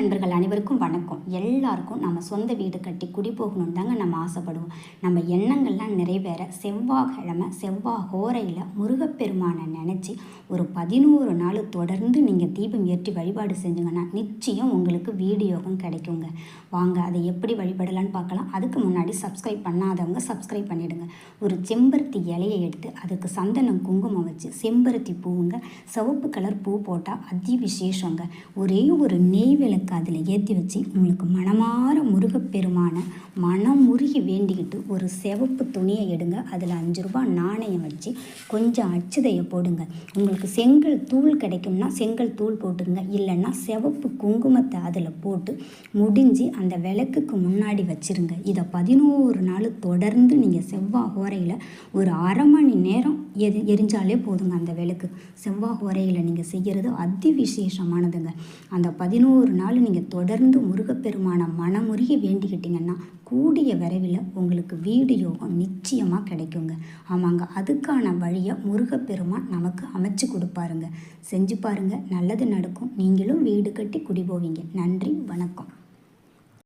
நண்பர்கள் அனைவருக்கும் வணக்கம். எல்லாருக்கும் நம்ம சொந்த வீடு கட்டி குடி போகணும் தாங்க நம்ம ஆசைப்படுவோம். நம்ம எண்ணங்கள்லாம் நிறைவேற செவ்வாய்க்கிழமை செவ்வாய் ஹோரையில் முருகப்பெருமானை நினச்சி ஒரு பதினோரு நாள் தொடர்ந்து நீங்கள் தீபம் ஏற்றி வழிபாடு செஞ்சுங்கன்னா நிச்சயம் உங்களுக்கு வீடு யோகம் கிடைக்குங்க. வாங்க அதை எப்படி வழிபடலான்னு பார்க்கலாம். அதுக்கு முன்னாடி சப்ஸ்கிரைப் பண்ணாதவங்க சப்ஸ்கிரைப் பண்ணிவிடுங்க ஒரு செம்பருத்தி இலையை எடுத்து அதுக்கு சந்தனம் குங்குமம் வச்சு செம்பருத்தி பூவுங்க. சிவப்பு கலர் பூ போட்டால் அதி விசேஷங்க ஒரே ஒரு நெய் விளக்கு அதில் ஏற்றி வச்சு உங்களுக்கு மனமார முருகப்பெருமான மனம் முருகி வேண்டிக்கிட்டு ஒரு சிவப்பு துணியை எடுங்க. அதில் அஞ்சு ரூபா நாணயம் வச்சு கொஞ்சம் அச்சுதையை போடுங்க. உங்களுக்கு செங்கல் தூள் கிடைக்கும்னா செங்கல் தூள் போட்டுங்க இல்லைன்னா சிவப்பு குங்குமத்தை அதில் போட்டு முடிஞ்சு அந்த விளக்குக்கு முன்னாடி வச்சிருங்க. இதை பதினோரு நாள் தொடர்ந்து நீங்கள் செவ்வாய் ஹோரையில் ஒரு அரை மணி நேரம் எரி எரிஞ்சாலே போதுங்க அந்த விளக்கு. செவ்வாய் ஹோரையில் நீங்கள் செய்கிறது அதி விசேஷமானதுங்க. அந்த பதினோரு நாள் நீங்கள் தொடர்ந்து முருகப்பெருமான மனமுருகி வேண்டிக்கிட்டீங்கன்னா கூடிய விரைவில் உங்களுக்கு வீடு யோகம் நிச்சயமாக கிடைக்குங்க. ஆமாங்க அதுக்கான வழியை முருகப்பெருமான் நமக்கு அமைச்சு கொடுப்பாருங்க. செஞ்சு பாருங்க நல்லது நடக்கும். நீங்களும் வீடு கட்டி குடி போவீங்க. நன்றி வணக்கம்.